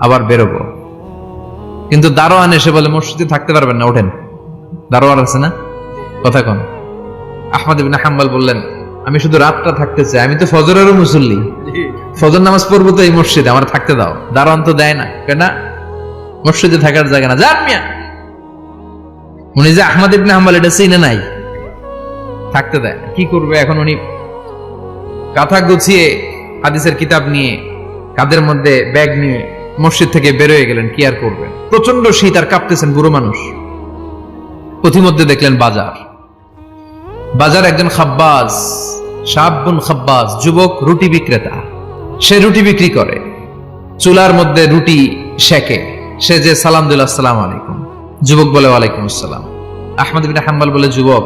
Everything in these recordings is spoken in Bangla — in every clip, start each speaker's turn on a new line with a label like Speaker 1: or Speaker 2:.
Speaker 1: আবার বেরোবো। কিন্তু দারোয়ান এসে বলে, মসজিদে থাকতে পারবেন না, ওঠেন। দারোয়ান আছে না? কথা কন। আহমদ ইবিন হাম্বাল বললেন, আমি শুধু রাতটা থাকতে চাই। আমি তো ফজরেরও মুসল্লি। ফজর নামাজ পড়ব তো এই মসজিদে, আমার থাকতে দাও। দারোয়ান তো দেয় না, কেন মসজিদে থাকার জায়গা না। যান মিয়া। উনি যে আহমদ ইবনে হাম্বাল, এটা চিনে নাই। থাকতে দেয় কি করবে এখন উনি? কাঁথা গুছিয়ে হাদিসের কিতাব নিয়ে, কাদের মধ্যে ব্যাগ নিয়ে মসজিদ থেকে বেরোয় গেলেন, কি আর করবেন? প্রচণ্ড শীত আর কাঁপতেছেন বুড়ো মানুষ। পথিমধ্যে দেখলেন বাজার। বাজার একজন খাব্বাজ সাবুন খাব্বাজ, যুবক, রুটি বিক্রেতা। সে রুটি বিক্রি করে। চুলার মধ্যে রুটি শেখে সে যে, সালাম দিল, আসসালাম আলাইকুম। যুবক বলে, ওয়ালাইকুম আসসালাম। আহমদ বিন হাম্বাল বলে, যুবক,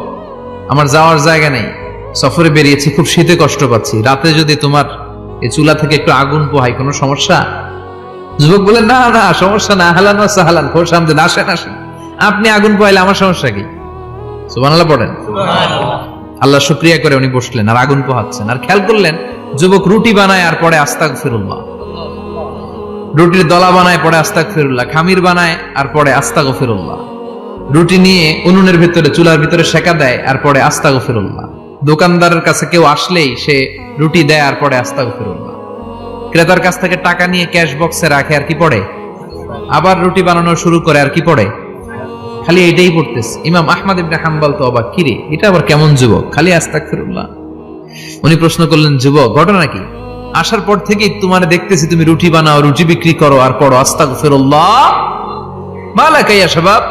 Speaker 1: আমার যাওয়ার জায়গা নেই। সফরে বেরিয়েছি, খুব শীতে কষ্ট পাচ্ছি। রাতে যদি তোমার এই চুলা থেকে একটু আগুন পোহাই কোনো সমস্যা? যুবক বলে না না সমস্যা না হালান সাহালান খোর সামনে আসেন আসেন। আপনি আগুন পোহাইলে আমার সমস্যা কি? সুবহানাল্লাহ পড়েন। আল্লাহ শুক্রিয়া করে উনি বসলেন আর আগুন পোহাচ্ছেন। আর খেয়াল করলেন যুবক রুটি বানায় আর পরে আস্তাক ফিরুল্লাহ রুটির দলা বানায় পরে আস্তাক ফিরুল্লাহ খামির বানায় আর পরে আস্তাক ফিরুল্লাহ রুটি নিয়ে উনুনের ভিতরে চুলার ভিতরে সেকা দেয় আর পরে আস্তাক ফিরুল্লাহ দোকানদারের কাছে কেউ আসলেই সে রুটি দেয় আর পরে আস্তাক ফিরুল্লাহ ক্রেতার কাছ থেকে টাকা নিয়ে ক্যাশ বক্সে রাখে আর কি পড়ে? আবার রুটি বানানো শুরু করে আর কি পড়ে? খালি এটাই পড়তেছে। ইমাম আহমদ ইবনে হাম্বাল তো অবাক। কিরে, এটা আবার কেমন যুবক? খালি আস্তাগফিরুল্লাহ। উনি প্রশ্ন করলেন, যুবক, ঘটনা কি? আসার পর থেকেই তোমার দেখতেছি তুমি রুটি বানাও, রুটি বিক্রি করো আর পড়ো। আস্তাগফিরুল্লাহ। মালাকা ইয়া শাবাব।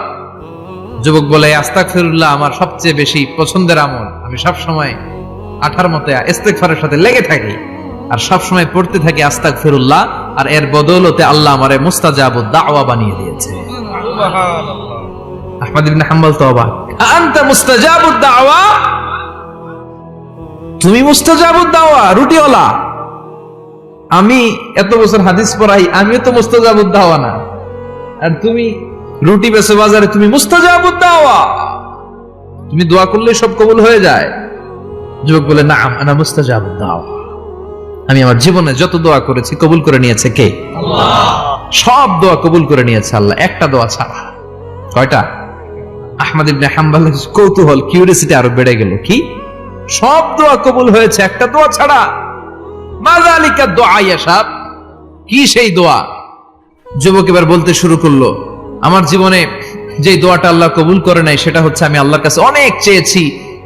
Speaker 1: যুবক বলে, আস্তাগফিরুল্লাহ আমার সবচেয়ে বেশি পছন্দের আমল। আমি সব সময় আঠার মতে ইস্তেগফারের সাথে লেগে থাকি। আর সব সময় পড়তে থাকি আস্তাগফিরুল্লাহ আর এর বদৌলতে আল্লাহ আমারে মুস্তাজাবুদ দাওয়া বানিয়ে দিয়েছে। আহমদ ইবনে হাম্বল তো আনতা মুস্তাজাবুদ দাওয়া? তুমি মুস্তাজাবুদ দাওয়া রুটিওয়ালা। আমি এত বছর হাদিস পড়াই আমিও তো মুস্তাজাবুদ দাওয়া না। আর তুমি রুটি বেচো বাজারে তুমি মুস্তাজাবুদ দাওয়া। তুমি দোয়া করলে সব কবুল হয়ে যায়। যুবক বলে না আনা মুস্তাজাবুদ দাওয়া। আমি আমার জীবনে যত দোয়া করেছি, কবুল করে নিয়েছে কে? সব দোয়া কবুল করে নিয়েছে আল্লাহ, একটা দোয়া ছাড়া। কয়টা? আহমদ ইবনে হাম্বালের কৌতূহল কিউরিয়াসিটি আরও বেড়ে গেল। কি? সব দোয়া কবুল হয়েছে, একটা দোয়া ছাড়া। মাজালিকা দোয়া ইয়াসাব কি সেই দোয়া? যুবক এবার বলতে শুরু করল, আমার জীবনে যে দোয়াটা আল্লাহ কবুল করে নাই, সেটা হচ্ছে আমি আল্লাহর কাছে অনেক চেয়েছি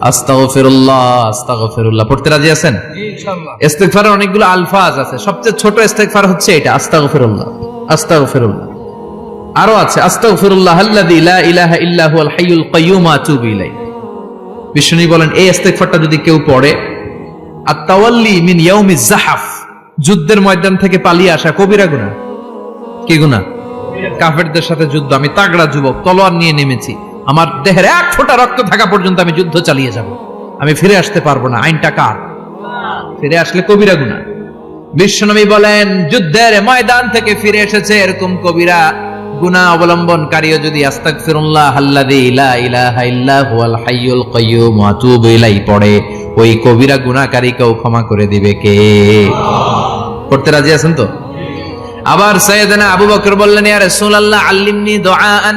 Speaker 1: আস্তাগফিরুল্লাহ আস্তাগফিরুল্লাহ। পড়তে রাজি আছেন? ইস্তেগফারের অনেকগুলো আলফাজ আছে। সবচেয়ে ছোট ইস্তেগফার হচ্ছে এটা আস্তাগফিরুল্লাহ আস্তাগফিরুল্লাহ। আরও আছে আস্তাগফিরুল্লাহ আল্লাযী লা ইলাহা ইল্লা হুয়াল হাইয়ুল কাইয়্যুম আতুবু ইলাইহি। বিষ্ণু বলেন এই ইস্তেগফারটা যদি কেউ পড়ে আত-তাওয়াল্লি মিন যুদ্ধের ময়দান থেকে পালিয়ে আসা কবিরা গুনাহ। কি গুনাহ। কাফেরদের সাথে যুদ্ধ। আমি তাগড়া যুবক তলোয়ার নিয়ে নেমেছি। আমার দেহের এক ফোঁটা রক্ত থাকা পর্যন্ত আমি যুদ্ধ চালিয়ে যাব। আমি ফিরে আসতে পারব না। আইনটা কার? ফিরে আসলে কবিরা গুনাহ বিশ্বনবী বলেন, যুদ্ধের ময়দান থেকে ফিরে এসেছে এরকম কবিরা গুনাহ অবলম্বনকারীও যদি আস্তাগফিরুল্লাহ আল্লাযী লা ইলাহা ইল্লা হুয়াল হাইয়ুল কাইয়্যুম ওয়া আতুবু ইলাইহি পড়ে, ওই কবিরা গুনাহকারীকেও ক্ষমা করে দিবে কে? পড়তে রাজি আছেন তো? আবার সৈয়দনা আবু বকর বললেন, ইয়া রাসূলুল্লাহ, আল্লিমনি দুআআন।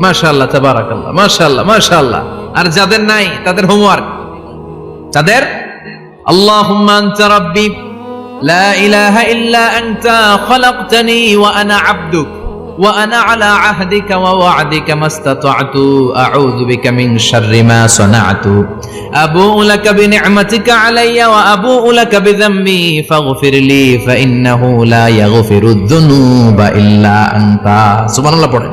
Speaker 1: মাশাআল্লাহ, তাবারাকাল্লাহ, মাশাআল্লাহ মাশাআল্লাহ। আর যাদের নাই, তাদের হোমওয়ার্ক তাদের আল্লাহুম্মা আনতা রাব্বি, লা ইলাহা ইল্লা আনতা, খলাকতানি ওয়া আনা আবদুক, ওয়া আনা আলা আহদিকা ওয়া ওয়া'দিকা মাস্তাতা'তু, আউযু বিকা মিন শাররি মা সানা'তু। আবুউ লাকা বিনি'মাতিকা আলাইয়া ওয়া আবুউ লাকা বিযাম্মি ফাগফির লি ফা ইন্নাহু লা ইয়াগফিরুদ দুনুবা ইল্লা আনতা। সুবহানাল্লাহ, পড়েন।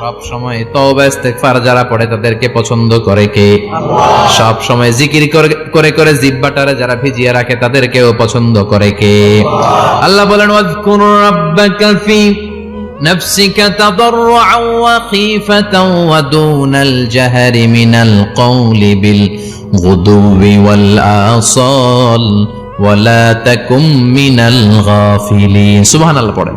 Speaker 1: সব সময় তওবা ইস্তেগফার যারা পড়ে তাদেরকে পছন্দ করে কে সব সময় জিকির করে- করে করে জিব্বাটারে যারা ভিজিয়ে রাখে তাদেরকেও পছন্দ করে কে আল্লাহ বলেন ওয়াজকুর রাব্বাকা ফি نفسك تضرعا وخيفة ودون الجهر من القول بالغدو والآصال ولا تكن من الغافلين سبحان الله পড়েন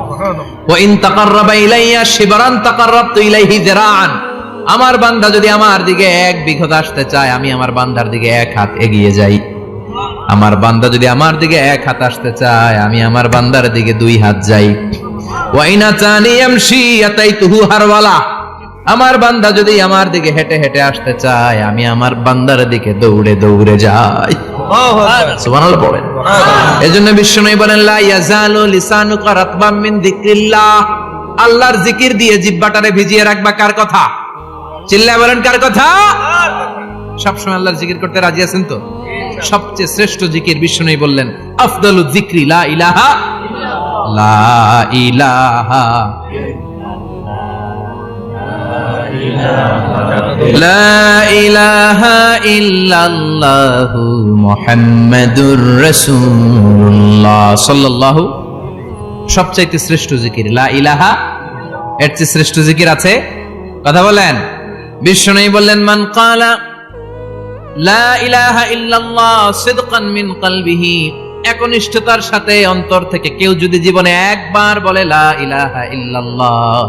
Speaker 1: শিবরান আমার বান্দা যদি আমার দিকে এক বিঘত আসতে চায়, আমি আমার বান্দার দিকে এক হাত এগিয়ে যাই। আমার বান্দা যদি আমার দিকে এক হাত আসতে চায়, আমি আমার বান্দার দিকে দুই হাত যাই। ইয়ামশি আতাইতুহু হারওয়ালা আমার বান্দা যদি আমার দিকে হেঁটে হেঁটে আসতে চায়, আমি আমার বান্দার দিকে দৌড়ে দৌড়ে যাই। সুবহানাল্লাহ পড়েন। এজন্য বিষ্ণু বলেন লা ইয়াজালু লিসানুকা রাতবাম মিন যিকরিল্লাহ। আল্লাহর জিকির দিয়ে জিহ্বাটারে ভিজিয়ে রাখবা কার কথা? চিল্লা বলেন কার কথা? সবসময় আল্লাহর জিকির করতে রাজি আছেন তো? সবচেয়ে শ্রেষ্ঠ জিকির বিশ্ব বিষ্ণু বললেন আফদালু যিকরি লা ইলাহা লা ইলাহা لا إله إلا الله محمد رسول الله صلى الله সবচাইতে শ্রেষ্ঠ জিকির লা ইলাহা এর চেয়ে শ্রেষ্ঠ জিকির আছে কথা বলেন বিষ্ণু বললেন মান কালা লা ইলাহা ইল্লাল্লাহ সিদকান মিন কলবিহি একনিষ্ঠতার সাথে অন্তর থেকে কেউ যদি জীবনে একবার বলে লা ইলাহা ইল্লাল্লাহ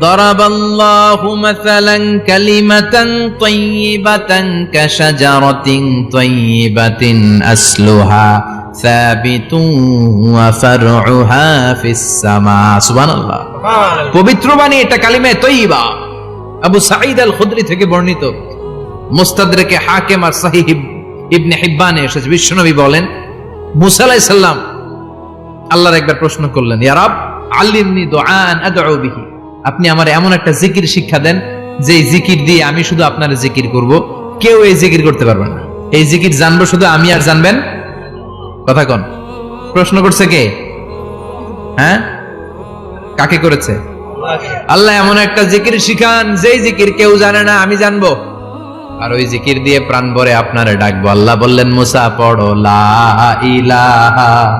Speaker 1: ضرب الله مثلا كلمة طيبة كشجرة طيبة أصلها ثابت وفرعها في السماء سبحان الله পবিত্র বাণী এটা কালিমায়ে তৈবা আবু সাঈদ আল খুদরি থেকে বর্ণিত মুস্তাদরেকে হাকিম আর সাহিহ ইবনে হিব্বানে এসেছে বিশ্বনবী বলেন মুসা আলাইহিস সালাম আল্লাহর একবার প্রশ্ন করলেন ইয়া রব আল্লিমনি দোআন আদউ বিহি আপনি আমার এমন একটা জিকির শিক্ষা দেন যে জিকির দিয়ে আমি শুধু আপনার জিকির করব। কেউ এই জিকির করতে পারবে না। এই জিকির জানব শুধু আমি আর জানবেন? কথা কন। প্রশ্ন করছে কে? হ্যাঁ? কাকে করেছে? আল্লাহ এমন একটা জিকির শিখান, যেই জিকির কেউ জানে না, আমি জানব। আর ওই জিকির দিয়ে প্রাণ ভরে আপনারে ডাকবো। আল্লাহ বললেন, মুসা, পড়ো, লা ইলাহা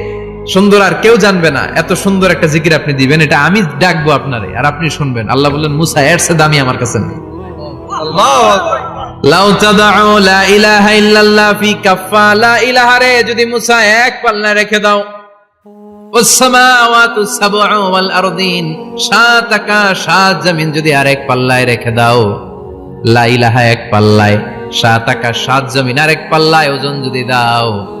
Speaker 1: সুন্দর আর কেউ জানবে না এত সুন্দর একটা জিকির আপনি দিবেন এটা আমি ডাকবো আপনারে আর আপনি শুনবেন। আল্লাহ বললেন মুসা এর চেয়ে দামি আমার কাছে নেই। যদি মুসা এক পাল্লা রেখে দাও। সাত আকাশ সাত জমিন যদি আরেক পাল্লায় রেখে দাও। লা ইলাহা এক পাল্লায় সাত আকাশ সাত জমিন আরেক পাল্লায় ওজন যদি দাও।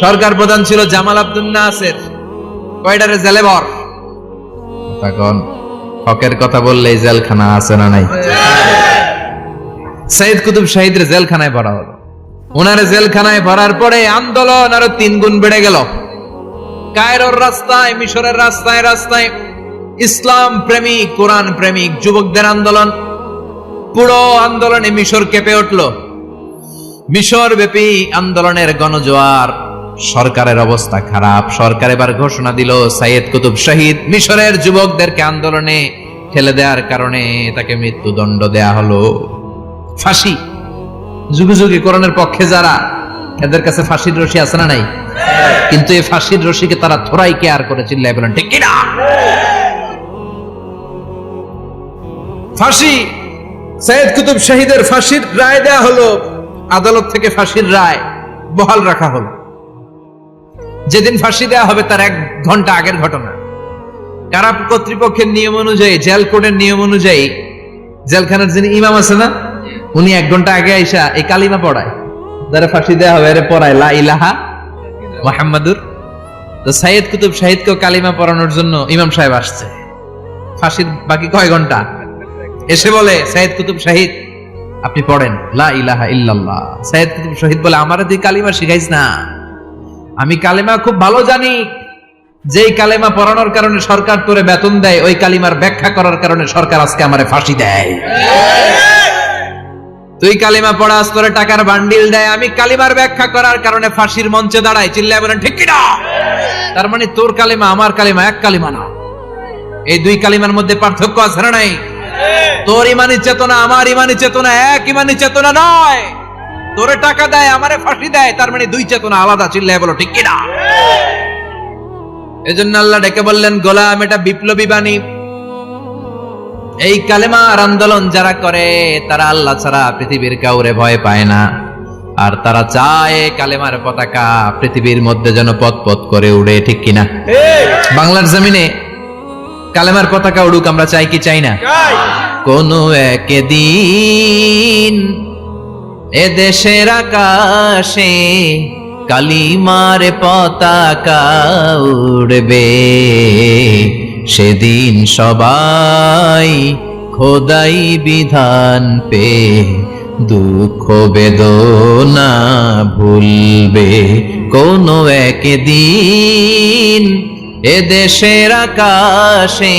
Speaker 1: সরকার প্রধান ছিল জামাল আব্দুল নাসের। কয়ডারে জেলেবর? তখন হকের কথা বললেই জেলখানা আছে না নাই? সাইদ কুতুব শাহিদের জেলখানায় ভরা হলো। ওনারে জেলখানায় ভরার পরে আন্দোলন আরও তিন গুণ বেড়ে গেল। কায়রোর রাস্তায় মিশরের রাস্তায় রাস্তায় ইসলাম প্রেমিক কোরআন প্রেমিক যুবকদের আন্দোলন। পুরো আন্দোলনে মিশর কেঁপে উঠল। মিশর ব্যাপী আন্দোলনের গণজোয়ার। সরকারের অবস্থা খারাপ। সরকার এবার ঘোষণা দিল, সাইয়েদ কুতুব শহীদ মিশরের যুবকদেরকে আন্দোলনে ঠেলে দেওয়ার কারণে তাকে মৃত্যুদণ্ড দেয়া হলো। ফাঁসি। যুগে যুগে কোরআনের পক্ষে যারা, এদের কাছে ফাঁসির রশি আছে না নাই? কিন্তু এই ফাঁসির রশিকে তারা থোড়াই কেয়ার করে চিল্লাই বলেন, ঠিক কিনা ফাঁসি। সৈয়দ কুতুব শহীদের ফাঁসির রায় দেয়া হলো। আদালত থেকে ফাঁসির রায় বহাল রাখা হলো। যেদিন ফাঁসি দেয়া হবে তার এক ঘণ্টা আগের ঘটনা। কারা কর্তৃপক্ষের নিয়ম অনুযায়ী, জেল কোর্টের নিয়ম অনুযায়ী, জেলখানার যিনি ইমাম আছে না, উনি এক ঘণ্টা আগে আইসা এই কালিমা পড়ায়। যারা ফাঁসি দেওয়া হবে, এরে পড়ায়, লা ইলাহা মোহাম্মদুর তো সাইয়েদ কুতুব শাহিদকেও কালিমা পড়ানোর জন্য ইমাম সাহেব আসছে। ফাঁসির বাকি কয় ঘণ্টা? এসে বলে, সাইয়েদ কুতুব শাহিদ আপনি পড়েন, লা ইলাহা ইল্লাল্লাহ। সাইয়েদ কুতুব শহীদ বলে, আমারে তুই কালিমা শিখাইস না। আমি কালিমা খুব ভালো জানি। যেই কালেমা পড়ানোর কারণে সরকার তোরে বেতন দেয় ওই কালিমার ব্যাখ্যা করার কারণে সরকার আজকে আমারে ফাঁসি দেয়। তুই কালিমা পড়াস তোরে টাকার বান্ডিল দেয়। আমি কালিমার ব্যাখ্যা করার কারণে ফাঁসির মঞ্চে দাঁড়াই। চিল্লায় বলেন ঠিক কিনা? তার মানে তোর কালিমা আমার কালিমা এক কালিমা না। এই দুই কালিমার মধ্যে পার্থক্য আছে না নাই? তোর ইমানি চেতনা আমার ইমানি চেতনা এক ইমানি চেতনা নয়। তোরে টাকা দেয় আমারে ফাঁসি দেয় তার মানে দুই চেতনা আলাদা চিল্লায় বলো ঠিক কিনা? এজন্য আল্লাহ ডেকে বললেন গোলাম এটা বিপ্লবী বাণী। এই কালেমার আন্দোলন যারা করে তারা আল্লাহ ছাড়া পৃথিবীর কাউরে ভয় পায় না। আর তারা চায় কালেমার পতাকা পৃথিবীর মধ্যে যেন পথ পথ করে উড়ে ঠিক কিনা? বাংলার জমিনে কালেমার পতাকা উড়ুক আমরা চাই কি চাই না? কোনো একদিন এ দেশের আকাশে কালিমার পতাকা উড়বে। সেদিন সবাই খোদাই বিধান পে দুঃখ বেদনা ভুলবে। কোনো একদিন এ দেশের আকাশে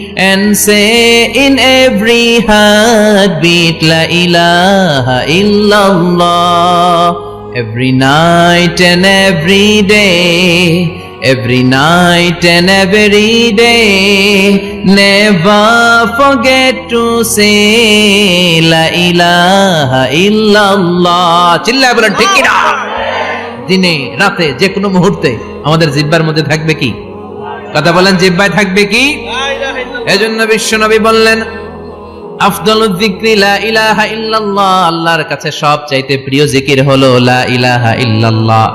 Speaker 1: and say in every heartbeat La ilaha illallah. Every night and every day, every night and every day, never forget to say La ilaha illallah. চিল্লায় বলেন ঠিক কিনা দিনে রাতে যে কোনো মুহূর্তে আমাদের জিব্বার মধ্যে থাকবে কি কথা বলেন জিব্বায় থাকবে কি এজন্য বিশ্বনবী বললেন, আফদল যিকরি লা ইলাহা ইল্লাল্লাহ। আল্লাহর কাছে সব চাইতে প্রিয় জিকির হলো লা ইলাহা ইল্লাল্লাহ।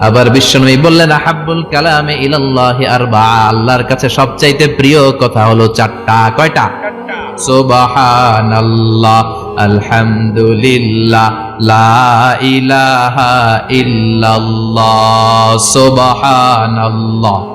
Speaker 1: আবার বিশ্বনবী বললেন, আহাব্বুল কালামে ইলাল্লাহি আরবা আল্লাহর কাছে সব চাইতে প্রিয় কথা হলো চারটা। কয়টা? সুবহানাল্লাহ, আলহামদুলিল্লাহ, লা ইলাহা ইল্লাল্লাহ, সুবহানাল্লাহ।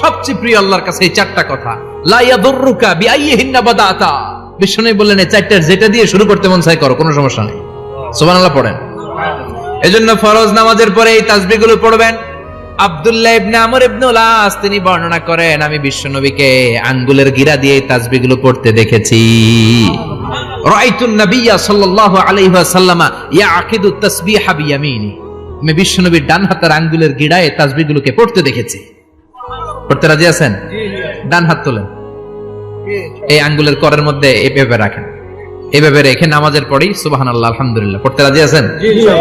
Speaker 1: সবচেয়ে প্রিয় আল্লাহর কাছে এই চারটা কথা। লা ইয়াদুররুকা বিআইয়িহিন্না বাদাতা। বিশ্বনবী বললেন, এই চারটার যেটা দিয়ে শুরু করতে মন চাই করো, কোনো সমস্যা নেই। সুবহানাল্লাহ পড়েন। এজন্য ফরজ নামাজের পরে এই তাসবিহগুলো পড়বেন। আব্দুল্লাহ ইবনে আমর ইবনে তিনি বর্ণনা করেন, আমি বিশ্বনবীকে আঙ্গুলের গিরা দিয়ে তাসবিহগুলো পড়তে দেখেছি। রাআইতুন নাবিয়্যা সাল্লাল্লাহু আলাইহি ওয়াসাল্লামা ইয়াকিদু তাসবিহা বিয়ামিনি। আমি বিশ্বনবীর ডান হাতের আঙ্গুলের গিড়ায় তাসবিহগুলোকে পড়তে দেখেছি। পড়তে রাজি আছেন? ডান হাত তোলেন। এই আঙ্গুলের করের মধ্যে এভাবে রাখেন। এভাবে রেখে নামাজের পরেই সুবাহান আল্লাহ আলহামদুলিল্লাহ। পড়তে রাজি আছেন?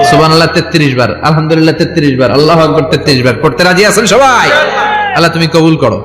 Speaker 1: সুবাহান আল্লাহ তেত্রিশ বার। আলহামদুলিল্লাহ তেত্রিশ বার। আল্লাহ আকবর তেত্রিশ বার। পড়তে রাজি আছেন সবাই? আল্লাহ তুমি কবুল করো।